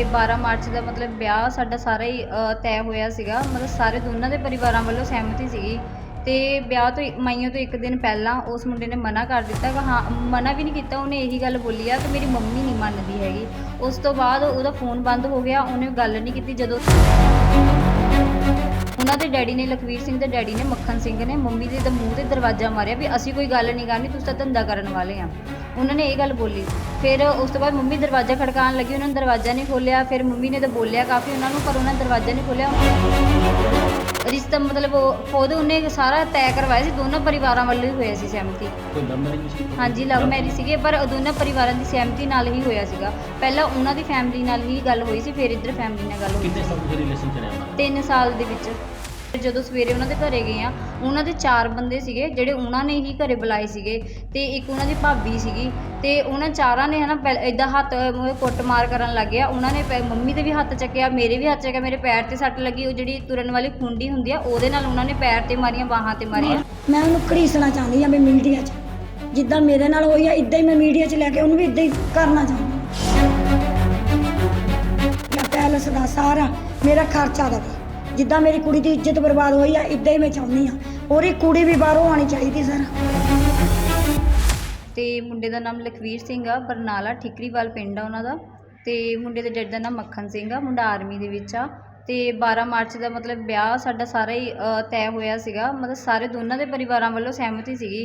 12 March ਦਾ ਮਤਲਬ ਵਿਆਹ ਸਾਡਾ ਸਾਰਾ ਹੀ ਅ, ਤੈਅ ਹੋਇਆ ਸੀਗਾ। ਮਤਲਬ ਸਾਰੇ ਦੋਨਾਂ ਦੇ ਪਰਿਵਾਰਾਂ ਵੱਲੋਂ ਸਹਿਮਤੀ ਸੀਗੀ। ਤੇ ਵਿਆਹ ਤੋਂ ਇ- ਮਾਈਆਂ ਤੋਂ ਇੱਕ ਦਿਨ ਪਹਿਲਾਂ ਉਸ ਮੁੰਡੇ ਨੇ ਮਨਾ ਕਰ ਦਿੱਤਾ ਕਿ ਹਾਂ ਮਨਾ ਵੀ ਨਹੀਂ ਕੀਤਾ ਉਹਨੇ ਇਹੀ ਗੱਲ ਬੋਲੀ ਆ ਕਿ ਮੇਰੀ ਮੰਮੀ ਨਹੀਂ ਮੰਨਦੀ ਹੈਗੀ। ਉਸ ਤੋਂ ਬਾਅਦ ਉਹਦਾ ਫੋਨ ਬੰਦ ਹੋ ਗਿਆ ਉਹਨੇ ਗੱਲ ਨਹੀਂ ਕੀਤੀ। ਜਦੋਂ ਉਹਨਾਂ ਦੇ ਡੈਡੀ ਨੇ ਲਖਵੀਰ ਸਿੰਘ ਦੇ ਡੈਡੀ ਨੇ ਮੱਖਣ ਸਿੰਘ ਨੇ ਮੰਮੀ ਦੇ ਤਾਂ ਮੂੰਹ ਤੇ ਦਰਵਾਜ਼ਾ ਮਾਰਿਆ ਵੀ ਅਸੀਂ ਕੋਈ ਗੱਲ ਨਹੀਂ ਕਰਨੀ ਤੁਸੀਂ ਤਾਂ ਧੰਦਾ ਕਰਨ ਵਾਲੇ ਆ। ਉਹਨਾਂ ਨੇ ਇਹ ਗੱਲ ਬੋਲੀ। ਫਿਰ ਉਸ ਤੋਂ ਬਾਅਦ ਮੰਮੀ ਦਰਵਾਜ਼ਾ ਖੜਕਾਉਣ ਲੱਗੀ ਉਹਨਾਂ ਨੇ ਦਰਵਾਜ਼ਾ ਨਹੀਂ ਖੋਲ੍ਹਿਆ। ਫਿਰ ਮੰਮੀ ਨੇ ਤਾਂ ਬੋਲਿਆ ਕਾਫੀ ਉਹਨਾਂ ਨੂੰ ਪਰ ਉਹਨਾਂ ਨੇ ਦਰਵਾਜ਼ਾ ਨਹੀਂ ਖੋਲ੍ਹਿਆ। ਰਿਸ਼ਤਾ ਮਤਲਬ ਉਹ ਖੁਦ ਉਹਨੇ ਸਾਰਾ ਤੈਅ ਕਰਵਾਇਆ ਸੀ ਦੋਨੋਂ ਪਰਿਵਾਰਾਂ ਵੱਲੋਂ ਹੀ ਹੋਇਆ ਸੀ ਸਹਿਮਤੀ। ਕੋਈ ਲਵ ਮੈਰਿਜ ਸੀ? ਹਾਂਜੀ ਲਵ ਮੈਰਿਜ ਸੀਗੇ ਪਰ ਉਹ ਦੋਨਾਂ ਪਰਿਵਾਰਾਂ ਦੀ ਸਹਿਮਤੀ ਨਾਲ ਹੀ ਹੋਇਆ ਸੀਗਾ। ਪਹਿਲਾਂ ਉਹਨਾਂ ਦੀ ਫੈਮਿਲੀ ਨਾਲ ਹੀ ਗੱਲ ਹੋਈ ਸੀ ਫਿਰ ਇੱਧਰ ਫੈਮਿਲੀ ਨਾਲ ਗੱਲ ਹੋਈ। ਕਿੰਨੇ ਸਾਲ ਤੁਸੀਂ ਰਿਲੇਸ਼ਨ ਚ ਰਹੇ ਉਹਨਾਂ 3 ਸਾਲ ਦੇ ਵਿੱਚ। ਜਦੋਂ ਸਵੇਰੇ ਉਹਨਾਂ ਦੇ ਘਰੇ ਗਏ ਆ, ਉਹਨਾਂ ਦੇ ਚਾਰ ਬੰਦੇ ਸੀਗੇ, ਜਿਹੜੇ ਉਹਨਾਂ ਨੇ ਹੀ ਘਰੇ ਬੁਲਾਏ ਸੀਗੇ ਤੇ ਇੱਕ ਉਹਨਾਂ ਦੀ ਭਾਬੀ ਸੀਗੀ ਤੇ ਉਹਨਾਂ ਚਾਰਾਂ ਨੇ ਹਨਾ ਇਦਾਂ ਹੱਥ ਕੁੱਟਮਾਰ ਕਰਨ ਲੱਗ ਗਿਆ। ਉਹਨਾਂ ਨੇ ਮੰਮੀ ਦੇ ਵੀ ਹੱਥ ਚੱਕਿਆ, ਮੇਰੇ ਵੀ ਹੱਥ ਚੱਕਿਆ, ਮੇਰੇ ਪੈਰ ਤੇ ਸੱਟ ਲੱਗੀ, ਉਹ ਜਿਹੜੀ ਤੁਰਨ ਵਾਲੀ ਖੁੰਡੀ ਹੁੰਦੀ ਆ, ਉਹਦੇ ਨਾਲ ਉਹਨਾਂ ਨੇ ਪੈਰ ਤੇ ਮਾਰੀਆਂ, ਬਾਹਾਂ ਤੇ ਮਾਰੀਆਂ। ਮੈਂ ਉਹਨੂੰ ਘੜੀਸਣਾ ਚਾਹੁੰਦੀ ਆ ਵੀ ਮੀਡੀਆ 'ਚ, ਜਿੱਦਾਂ ਮੇਰੇ ਨਾਲ ਹੋਈ ਆ ਇਦਾਂ ਹੀ ਮੈਂ ਮੀਡੀਆ 'ਚ ਲੈ ਕੇ ਉਹਨੂੰ ਵੀ ਇਦਾਂ ਹੀ ਕਰਨਾ ਚਾਹੁੰਦੀ ਹਾਂ ਪੈਲਸ ਦਾ ਸਾਰਾ, ਮੇਰਾ ਖਰਚਾ ਦਾ। ਜਿੱਦਾਂ ਮੇਰੀ ਕੁੜੀ ਦੀ ਇੱਜ਼ਤ ਬਰਬਾਦ ਹੋਈ ਆ, ਇਦਾਂ ਹੀ ਮੈਂ ਚਾਹੁੰਦੀ ਆ ਉਹਦੀ ਕੁੜੀ ਵੀ ਬਾਹਰੋਂ ਆਣੀ ਚਾਹੀਦੀ ਸਰ। ਤੇ ਮੁੰਡੇ ਦਾ ਨਾਮ ਲਖਵੀਰ ਸਿੰਘ ਆ, ਬਰਨਾਲਾ ਠਿਕਰੀਵਾਲ ਪਿੰਡ ਆ ਉਹਨਾਂ ਦਾ। ਤੇ ਮੁੰਡੇ ਦੇ ਡੈਡ ਦਾ ਨਾਮ ਮੱਖਣ ਸਿੰਘ ਆ, ਮੁੰਡਾ ਆਰਮੀ ਦੇ ਵਿੱਚ ਆ। ਤੇ 12 ਮਾਰਚ ਦਾ ਮਤਲਬ ਵਿਆਹ ਸਾਡਾ ਸਾਰਾ ਹੀ ਤੈਅ ਹੋਇਆ ਸੀਗਾ। ਮਤਲਬ ਸਾਰੇ ਦੋਨਾਂ ਦੇ ਪਰਿਵਾਰਾਂ ਵੱਲੋਂ ਸਹਿਮਤੀ ਸੀਗੀ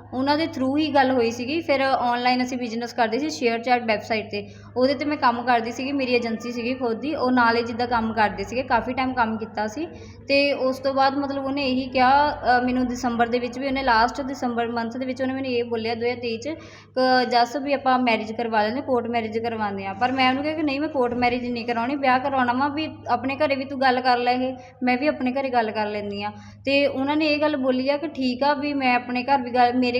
ਉਹਨਾਂ ਦੇ ਥਰੂ ਹੀ ਗੱਲ ਹੋਈ ਸੀਗੀ, ਫਿਰ ਔਨਲਾਈਨ ਅਸੀਂ ਬਿਜ਼ਨਸ ਕਰਦੇ ਸੀ ਸ਼ੇਅਰ ਚੈਟ ਵੈਬਸਾਈਟ ਤੇ। ਉਹਦੇ ਤੇ ਮੈਂ ਕੰਮ ਕਰਦੀ ਸੀਗੀ, ਮੇਰੀ ਏਜੰਸੀ ਸੀਗੀ ਖੁਦ ਦੀ, ਉਹ ਨਾਲ ਹੀ ਜਿੱਦਾਂ ਕੰਮ ਕਰਦੇ ਸੀਗੇ, ਕਾਫੀ ਟਾਈਮ ਕੰਮ ਕੀਤਾ ਸੀ। ਅਤੇ ਉਸ ਤੋਂ ਬਾਅਦ ਮਤਲਬ ਉਹਨੇ ਇਹੀ ਕਿਹਾ ਮੈਨੂੰ ਦਸੰਬਰ ਦੇ ਵਿੱਚ ਵੀ ਉਹਨੇ ਲਾਸਟ ਦਸੰਬਰ ਮੰਥ ਦੇ ਵਿੱਚ ਉਹਨੇ ਮੈਨੂੰ ਇਹ ਬੋਲਿਆ 2023 ਚ, ਕਿ, ਜਸ ਵੀ ਆਪਾਂ ਮੈਰਿਜ ਕਰਵਾ ਲੈਂਦੇ ਕੋਰਟ ਮੈਰਿਜ ਕਰਵਾਉਂਦੇ ਆ ਪਰ ਮੈਂ ਉਹਨੂੰ ਕਿਹਾ ਕਿ ਨਹੀਂ, ਮੈਂ ਕੋਰਟ ਮੈਰਿਜ ਨਹੀਂ ਕਰਾਉਣੀ, ਵਿਆਹ ਕਰਵਾਉਣਾ ਵਾ, ਵੀ ਆਪਣੇ ਘਰੇ ਵੀ ਤੂੰ ਗੱਲ ਕਰ ਲੈ ਇਹ, ਮੈਂ ਵੀ ਆਪਣੇ ਘਰੇ ਗੱਲ ਕਰ ਲੈਂਦੀ ਆ ਅਤੇ ਉਹਨਾਂ ਨੇ ਇਹ ਗੱਲ ਬੋਲੀ ਆ ਕਿ ਠੀਕ ਆ ਵੀ ਮੈਂ ਆਪਣੇ ਘਰ ਵੀ ਗੱਲ, ਮੇਰੇ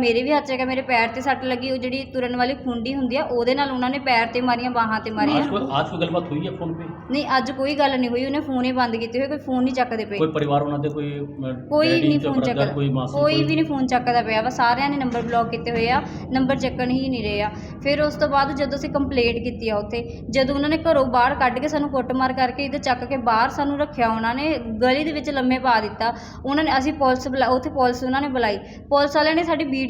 ਮੇਰੇ ਵੀ ਹੱਥ ਚੱਕਿਆ ਮੇਰੇ ਪੈਰ ਤੇ ਸੱਟ ਲੱਗੀ ਉਹ ਜਿਹੜੀ ਤੁਰਨ ਵਾਲੀ ਖੁੰਡੀ ਹੁੰਦੀ ਆ ਉਹਦੇ ਨਾਲ ਉਹਨਾਂ ਨੇ ਪੈਰ ਤੇ ਮਾਰੀਆਂ ਬਾਹਾਂ ਤੇ आज ਮਾਰੀਆਂ कोई आज कोई गलबात हुई है फोन पे ਨਹੀਂ ਅੱਜ ਕੋਈ ਗੱਲ ਨਹੀਂ ਹੋਈ ਉਹਨੇ ਫੋਨ ਹੀ ਬੰਦ ਕੀਤੇ ਹੋਏ ਕੋਈ ਫੋਨ ਨਹੀਂ ਚੱਕਦੇ ਪਏ कोई परिवार बनाते कोई अ, ਕੋਈ डैडी, ਨਹੀਂ कोई ਫੋਨ brother, ਚੱਕਦਾ कोई मासी ਕੋਈ ਵੀ ਨਹੀਂ ਫੋਨ ਚੱਕਦਾ ਪਿਆ ਵਾ ਸਾਰਿਆਂ ਨੇ ਨੰਬਰ ਬਲੌਕ ਕੀਤੇ ਹੋਏ ਆ ਨੰਬਰ ਚੱਕਣ ਹੀ ਨਹੀਂ ਰਹੇ ਆ ਫਿਰ ਉਸ ਤੋਂ ਬਾਅਦ ਜਦੋਂ ਅਸੀਂ ਕੰਪਲੇਂਟ ਕੀਤੀ ਆ ਉੱਥੇ ਜਦੋਂ ਉਹਨਾਂ ਨੇ ਘਰੋਂ ਬਾਹਰ ਕੱਢ ਕੇ ਸਾਨੂੰ ਕੁੱਟਮਾਰ ਕਰਕੇ ਇਹਦੇ ਚੱਕ ਕੇ ਬਾਹਰ ਸਾਨੂੰ ਰੱਖਿਆ ਉਹਨਾਂ ਨੇ ਗਲੀ ਦੇ ਵਿੱਚ ਲੰਮੇ ਪਾ ਦਿੱਤਾ ਉਹਨਾਂ ਨੇ ਅਸੀਂ ਪੁਲਿਸ ਬੁਲਾ ਉੱਥੇ ਪੁਲਿਸ ਉਹਨਾਂ ਨੇ ਬੁਲਾਈ ਪੁਲਿਸ ਵਾਲਿਆਂ ਨੇ ਸਾਡੀ ਵੀਡੀਓ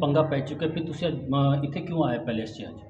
ਪੰਗਾ ਪੈ ਚੁੱਕਾ ਫਿਰ ਤੁਸੀਂ ਇੱਥੇ ਕਿਉਂ ਆਏ ਪੈਲੇਸ 'ਚ ਅੱਜ?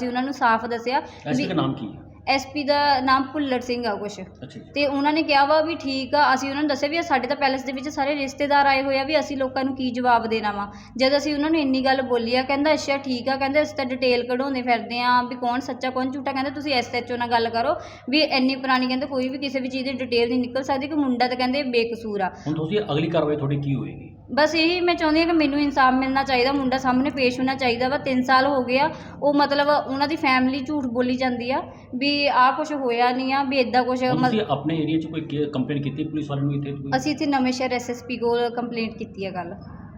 ਅਸੀਂ ਉਹਨਾਂ ਨੂੰ ਸਾਫ਼ ਦੱਸਿਆ ਐਸਪੀ ਦਾ ਨਾਮ ਕੀ ਹੈ? ਐਸਪੀ ਦਾ ਨਾਮ ਭੁੱਲਰ ਸਿੰਘ ਆ ਕੁਛ। ਅੱਛਾ ਜੀ। ਤੇ ਉਹਨਾਂ ਨੇ ਕਿਹਾ ਵਾ ਵੀ ਠੀਕ ਆ ਅਸੀਂ ਉਹਨਾਂ ਨੂੰ ਦੱਸਿਆ ਵੀ ਸਾਡੇ ਤਾਂ ਪੈਲਸ ਦੇ ਵਿੱਚ ਸਾਰੇ ਰਿਸ਼ਤੇਦਾਰ ਆਏ ਹੋਏ ਆ ਵੀ ਅਸੀਂ ਲੋਕਾਂ ਨੂੰ ਕੀ ਜਵਾਬ ਦੇਣਾ ਵਾ। ਜਦ ਅਸੀਂ ਉਹਨਾਂ ਨੂੰ ਇੰਨੀ ਗੱਲ ਬੋਲੀ ਆ ਕਹਿੰਦਾ ਅੱਛਾ ਠੀਕ ਆ ਕਹਿੰਦੇ ਅਸੀਂ ਤਾਂ ਡਿਟੇਲ ਕਢਾਉਂਦੇ ਫਿਰਦੇ ਆ ਵੀ ਕੌਣ ਸੱਚਾ ਕੌਣ ਝੂਠਾ ਕਹਿੰਦੇ ਤੁਸੀਂ ਐਸਐਚਓ ਨਾਲ ਗੱਲ ਕਰੋ ਵੀ ਇੰਨੀ ਪੁਰਾਣੀ ਕਹਿੰਦੇ ਕੋਈ ਵੀ ਕਿਸੇ ਵੀ ਚੀਜ਼ ਦੀ ਡਿਟੇਲ ਨਹੀਂ ਨਿਕਲ ਸਕਦੀ ਕਿ ਮੁੰਡਾ ਤਾਂ ਕਹਿੰਦੇ ਬੇਕਸੂਰ ਆ। ਹੁਣ ਤੁਸੀਂ ਅਗਲੀ ਕਾਰਵਾਈ ਤੁਹਾਡੀ ਕੀ ਹੋਏਗੀ? ਬਸ ਇਹੀ ਮੈਂ ਚਾਹੁੰਦੀ ਹਾਂ ਕਿ ਮੈਨੂੰ ਇਨਸਾਫ ਮਿਲਣਾ ਚਾਹੀਦਾ ਮੁੰਡਾ ਸਾਹਮਣੇ ਪੇਸ਼ ਹੋਣਾ ਚਾਹੀਦਾ ਵਾ 3 ਸਾਲ ਹੋ ਗਏ ਆ ਉਹ ਮਤਲਬ ਉਹਨਾਂ ਦੀ ਫੈਮਿਲੀ ਝੂਠ ਬੋਲੀ ਜਾਂਦੀ ਆ ਵੀ ਆਹ ਕੁਝ ਹੋਇਆ ਨਹੀਂ ਆ ਵੀ ਇਦਾਂ ਕੁਝ ਤੁਸੀਂ ਆਪਣੇ ਏਰੀਆ 'ਚ ਕੋਈ ਕੰਪਲੇਂਟ ਕੀਤੀ ਪੁਲਿਸ ਵਾਲੇ ਨੂੰ ਇੱਥੇ ਕੋਈ ਅਸੀਂ ਇੱਥੇ ਨਵੇਂ ਸ਼ਹਿਰ ਐਸਐਸਪੀ ਕੋਲ ਕੰਪਲੇਂਟ ਕੀਤੀ ਆ ਗੱਲ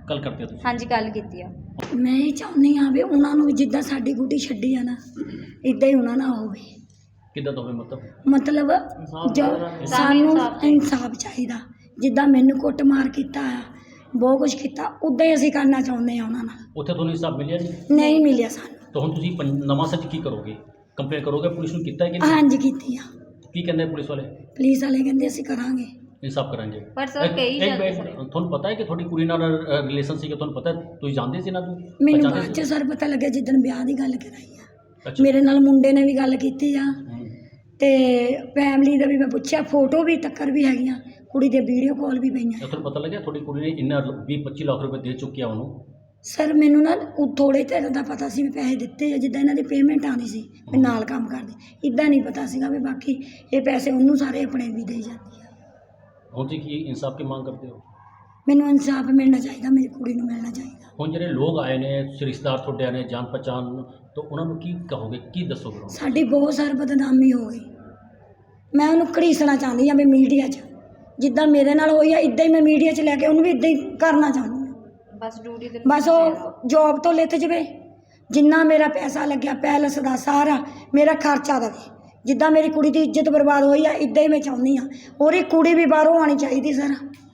ਕੱਲ ਕਰਦੇ ਹੋ ਤੁਸੀਂ? ਹਾਂਜੀ ਗੱਲ ਕੀਤੀ ਆ। ਮੈਂ ਇਹ ਚਾਹੁੰਦੀ ਹਾਂ ਵੀ ਉਹਨਾਂ ਨੂੰ ਜਿੱਦਾਂ ਸਾਡੀ ਗੁੱਡੀ ਛੱਡੀ ਆ ਨਾ ਇਦਾਂ ਹੀ ਉਹਨਾਂ ਨਾਲ ਹੋਵੇ। ਕਿੱਦਾਂ ਦਾ ਹੋਵੇ ਮਤਲਬ ਮਤਲਬ ਜੋ ਸਾਨੂੰ ਇਨਸਾਫ ਚਾਹੀਦਾ। ਜਿੱਦਾਂ ਮੈਨੂੰ ਕੁੱਟਮਾਰ ਕੀਤਾ ਆ ਬਹੁਤ ਕੁਝ ਕੀਤਾ। ਉਦਾਂ ਹੀ ਅਸੀਂ ਕਰਨਾ ਚਾਹੁੰਦੇ ਆ ਉਹਨਾਂ ਨਾਲ। ਉੱਥੇ ਤੁਹਾਨੂੰ ਹਿਸਾਬ ਮਿਲਿਆ ਨਹੀਂ ਨਹੀਂ ਮਿਲਿਆ ਸਾਨੂੰ। ਤਾਂ ਹੁਣ ਤੁਸੀਂ ਪੰ- ਨਵਾਂ ਸੱਚ ਕੀ ਕਰੋਗੇ? ਕੰਪਲੇਂਟ ਕਰੋਗੇ? ਪੁਲਿਸ ਨੂੰ ਕੀਤਾ ਹੈ ਕਿ ਨਹੀਂ? ਹਾਂਜੀ ਕੀਤੀ ਆ। ਕੀ ਕਹਿੰਦੇ ਪੁਲਿਸ ਵਾਲੇ? ਪੁਲਿਸ ਵਾਲੇ ਕਹਿੰਦੇ ਅਸੀਂ ਕਰਾਂਗੇ। ਇਨਸਾਫ ਕਰਾਂਗੇ। ਪਰ ਸਰ ਇੱਕ- ਕਈ ਇੱਕ ਜਾਂਦੇ ਮਿੰਟ, ਸਰ। ਤੁਹਾਨੂੰ ਪਤਾ ਹੈ ਕਿ ਤੁਹਾਡੀ ਕੁੜੀ ਨਾਲ ਰਿਲੇਸ਼ਨ ਸੀਗਾ? ਤੁਹਾਨੂੰ ਪਤਾ ਹੈ? ਤੁਸੀਂ ਜਾਣਦੇ ਸੀ ਨਾ ਤੂੰ? ਮੈਨੂੰ ਬਾਅਦ ਚ ਸੀ? ਸਰ ਪਤਾ ਲੱਗਿਆ ਜਿੱਦਣ ਵਿਆਹ ਦੀ ਗੱਲ ਕਰਾਈ ਆ। ਮੇਰੇ ਨਾਲ ਮੁੰਡੇ ਨੇ ਵੀ ਗੱਲ ਕੀਤੀ ਆ। ਹਮ। ਤੇ ਫੈਮਿਲੀ ਦਾ ਵੀ ਮੈਂ ਪੁੱਛਿਆ ਫੋਟੋ ਵੀ ਤੱਕਰ ਵੀ ਹੈਗੀਆਂ ਕੁੜੀ ਦੇ ਵੀਡੀਓ ਕਾਲ ਵੀ ਪਈਆਂ। ਤੁਹਾਨੂੰ ਪਤਾ ਲੱਗਿਆ ਤੁਹਾਡੀ ਕੁੜੀ ਨੇ ਇੰਨਾ 20 25 ਲੱਖ ਰੁਪਏ ਦੇ ਚੁੱਕਿਆ ਉਹਨੂੰ? ਸਰ ਮੈਨੂੰ ਨਾ ਉਹ ਥੋੜੇ ਚਿਰ ਦਾ ਪਤਾ ਸੀ ਵੀ ਪੈਸੇ ਦਿੱਤੇ ਆ ਜਿੱਦਾਂ ਇਹਨਾਂ ਦੀ ਪੇਮੈਂਟ ਆਉਂਦੀ ਸੀ ਮੈਂ ਨਾਲ ਕੰਮ ਕਰਦੀ। ਇਦਾਂ ਨਹੀਂ ਪਤਾ ਸੀਗਾ ਵੀ ਬਾਕੀ ਇਹ ਪੈਸੇ ਉਹਨੂੰ ਸਾਰੇ ਆਪਣੇ ਵੀ ਦੇ ਜਾਂਦੀ ਆ। ਹੁਣ ਤੁਸੀਂ ਕੀ ਇਨਸਾਫ ਦੀ ਮੰਗ ਕਰਦੇ ਹੋ? ਮੈਨੂੰ ਇਨਸਾਫ ਮਿਲਣਾ ਚਾਹੀਦਾ ਮੇਰੀ ਕੁੜੀ ਨੂੰ ਮਿਲਣਾ ਚਾਹੀਦਾ। ਹੁਣ ਜਿਹੜੇ ਲੋਕ ਆਏ ਨੇ ਰਿਸ਼ਤੇਦਾਰ ਤੁਹਾਡੇ ਨੇ ਜਾਣ ਪਛਾਣ ਤਾਂ ਉਹਨਾਂ ਨੂੰ ਕੀ ਕਹੋਗੇ ਕੀ ਦੱਸੋਗੇ ਉਹਨਾਂ ਨੂੰ? ਸਾਡੀ ਬਹੁਤ ਸਾਰ ਬਦਨਾਮੀ ਹੋ ਗਈ। ਮੈਂ ਉਹਨੂੰ ਘੜੀਸਣਾ ਚਾਹੁੰਦੀ ਆ ਵੀ ਮੀਡੀਆ 'ਚ। ਜਿੱਦਾਂ ਮੇਰੇ ਨਾਲ ਹੋਈ ਆ ਇਦਾਂ ਹੀ ਮੈਂ ਮੀਡੀਆ 'ਚ ਲੈ ਕੇ ਉਹਨੂੰ ਵੀ ਇਦਾਂ ਹੀ ਕਰਨਾ ਚਾਹੁੰਦੀ ਆ ਬਸ ਡਿਊਟੀ ਤੇ ਬਸ ਉਹ ਜੋਬ ਤੋਂ ਲਿੱਥ ਜਵੇ। ਜਿੰਨਾ ਮੇਰਾ ਪੈਸਾ ਲੱਗਿਆ ਪੈਲਸ ਦਾ ਸਾਰਾ ਮੇਰਾ ਖਰਚਾ ਦੇਵੇ। ਜਿੱਦਾਂ ਮੇਰੀ ਕੁੜੀ ਦੀ ਇੱਜ਼ਤ ਬਰਬਾਦ ਹੋਈ ਆ ਇਦਾਂ ਹੀ ਮੈਂ ਚਾਹੁੰਦੀ ਆ ਉਹਦੀ ਕੁੜੀ ਵੀ ਬਾਹਰੋਂ ਆਣੀ ਚਾਹੀਦੀ ਸਰ।